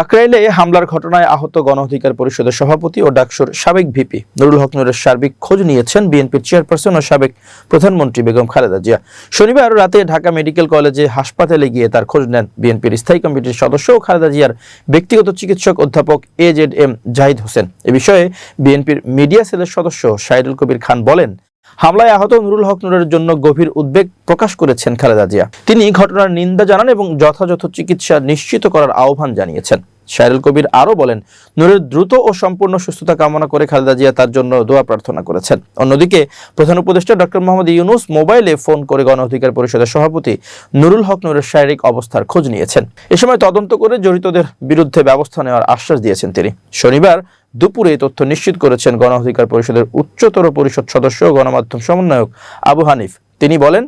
কাকরাইলে হামলার ঘটনায় আহত গণ অধিকার পরিষদের সভাপতি ও ডাকসুর সাবেক ভিপি নুরুল হক নুরের সার্বিক খোঁজ নিয়েছেন বিএনপির চেয়ারপারসন ও সাবেক প্রধানমন্ত্রী বেগম খালেদা জিয়া। শনিবার রাতে ঢাকা মেডিকেল কলেজে হাসপাতালে গিয়ে তার খোঁজ নেন বিএনপির স্থায়ী কমিটির সদস্য ও খালেদা জিয়ার ব্যক্তিগত চিকিৎসক অধ্যাপক A Z M Zahid Hossain. এ বিষয়ে বিএনপির মিডিয়া সেলের সদস্য সাইদুল কবির খান বলেন হামলায় আহত নুরুল হক নুরের জন্য গভীর উদ্বেগ প্রকাশ করেছেন খালেদা জিয়া। তিনি ঘটনার নিন্দা জানান এবং যথাযথ চিকিৎসা নিশ্চিত করার আহ্বান জানিয়েছেন। শাহরুল কবির আরও বলেন, নুরের দ্রুত ও সম্পূর্ণ সুস্থতা কামনা করে খালেদা জিয়া তার জন্য দোয়া প্রার্থনা করেছেন। অন্যদিকে, প্রধান উপদেষ্টা ডক্টর মোহাম্মদ ইউনুস মোবাইলে ফোন করে গণ অধিকার পরিষদের সভাপতি নুরুল হক নুরের শারীরিক অবস্থার খোঁজ নিয়েছেন। এ সময় তদন্ত করে জড়িতদের বিরুদ্ধে ব্যবস্থা নেওয়ার আশ্বাস দিয়েছেন তিনি। শনিবার দুপুরে এই তথ্য নিশ্চিত করেছেন গণ অধিকার পরিষদের উচ্চতর পরিষদ সদস্য গণমাধ্যম সমন্বয়ক আবু হানিফ। তিনি বলেন,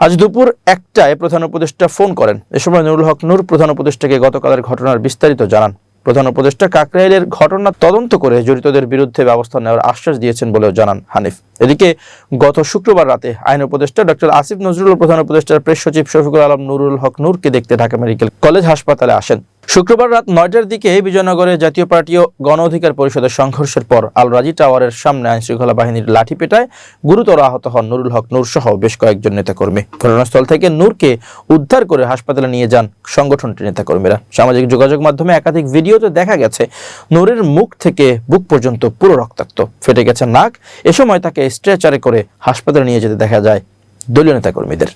আজ দুপুর একটায় প্রধান উপদেষ্টা ফোন করেন। এ সময় নুরুল হক নূর প্রধান উপদেষ্টাকে গতকালের ঘটনার বিস্তারিত জানান। প্রধান উপদেষ্টা কাকরাইলের ঘটনা তদন্ত করে জড়িতদের বিরুদ্ধে ব্যবস্থা নেওয়ার আশ্বাস দিয়েছেন বলেও জানান হানিফ। এদিকে গত শুক্রবার রাতে আইন উপদেষ্টা ডক্টর আসিফ নজরুল প্রধান উপদেষ্টার প্রেস সচিব শফিকুল আলম নুরুল হক নূরকে দেখতে ঢাকা মেডিকেল কলেজ হাসপাতালে আসেন। শুক্রবার রাত নয়টার দিকে বিজয়নগরে জাতীয় পার্টি ও গণ অধিকার পরিষদের সংঘর্ষের পর আল রাজি টাওয়ারের সামনে আইনশৃঙ্খলা বাহিনীর লাঠি পেটায় গুরুতর আহত হন নুরুল হক নূর সহ বেশ কয়েকজন নেতাকর্মী। ঘটনাস্থল থেকে নূরকে উদ্ধার করে হাসপাতালে নিয়ে যান সংগঠনটির নেতাকর্মীরা। সামাজিক যোগাযোগ মাধ্যমে একাধিক ভিডিওতে দেখা গেছে, নূরের মুখ থেকে বুক পর্যন্ত পুরো রক্তাক্ত। ফেটে গেছে নাক, এ সময় তাকে স্ট্রেচারে করে হাসপাতালে নিয়ে যেতে দেখা যায় দলীয় নেতাকর্মীদের।